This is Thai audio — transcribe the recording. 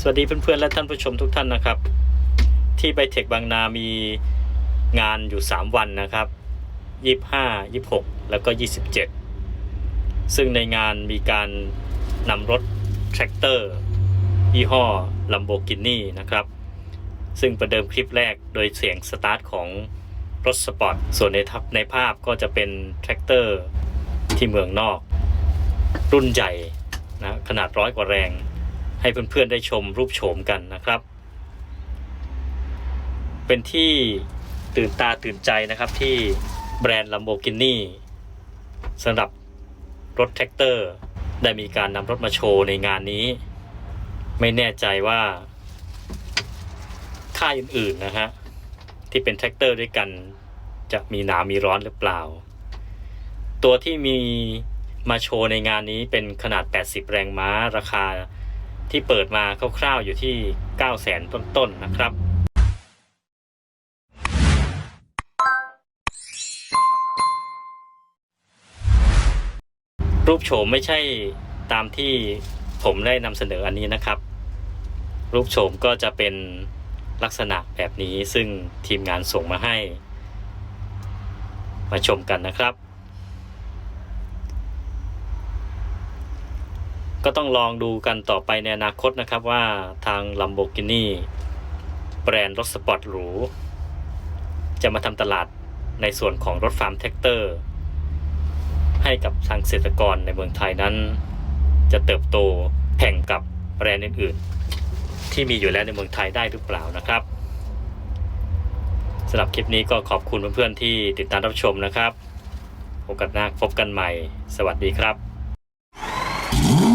สวัสดีเพื่อนๆ และท่านผู้ชมทุกท่านนะครับ ที่ไบเทคบางนามีงานอยู่ 3 วันนะครับ 25 26 แล้วก็ 27 ซึ่งในงานมีการนำรถแทรกเตอร์ยี่ห้อ Lamborghini นะครับ ซึ่งประเดิมคลิปแรกโดยเสียงสตาร์ทของรถสปอร์ต ส่วนในทับในภาพก็จะเป็นแทรกเตอร์ ที่เมืองนอก รุ่นใหญ่นะขนาดร้อยกว่าแรง ให้เพื่อนๆได้ชมรูปโฉมกันนะครับ เป็นที่ตื่นตาตื่นใจนะครับที่แบรนด์ Lamborghini สำหรับรถแท็กเตอร์ ได้มีการนำรถมาโชว์ในงานนี้ ไม่แน่ใจว่า ค่ายอื่นๆนะฮะ ที่เป็นแท็กเตอร์ด้วยกันจะมีหนามีร้อนหรือเปล่า ตัวที่มีมาโชว์ในงานนี้เป็นขนาด 80 แรงม้าราคาที่เปิดมาคร่าวๆอยู่ที่ 9 0 0 0 0 0 ต้นๆนะครับรูปโฉมไม่ใช่ตามที่ผมได้นำเสนออันนี้นะครับ รูปโฉมก็จะเป็นลักษณะแบบนี้ซึ่งทีมงานส่งมาให้ มาชมกันนะครับ ก็ต้องลองดูกันต่อไปในอนาคตนะครับว่าทาง Lamborghini แบรนด์รถสปอร์ตหรู จะมาทำตลาดในส่วนของรถฟาร์มแท็กเตอร์ ให้กับทางเกษตรกรในเมืองไทยนั้น จะเติบโตแข่งกับแบรนด์อื่นๆ ที่มีอยู่แล้วในเมืองไทยได้หรือเปล่านะครับสำหรับคลิปนี้ก็ขอบคุณเพื่อนๆที่ติดตามรับชมนะครับ โอกาสหน้าพบกันใหม่ สวัสดีครับ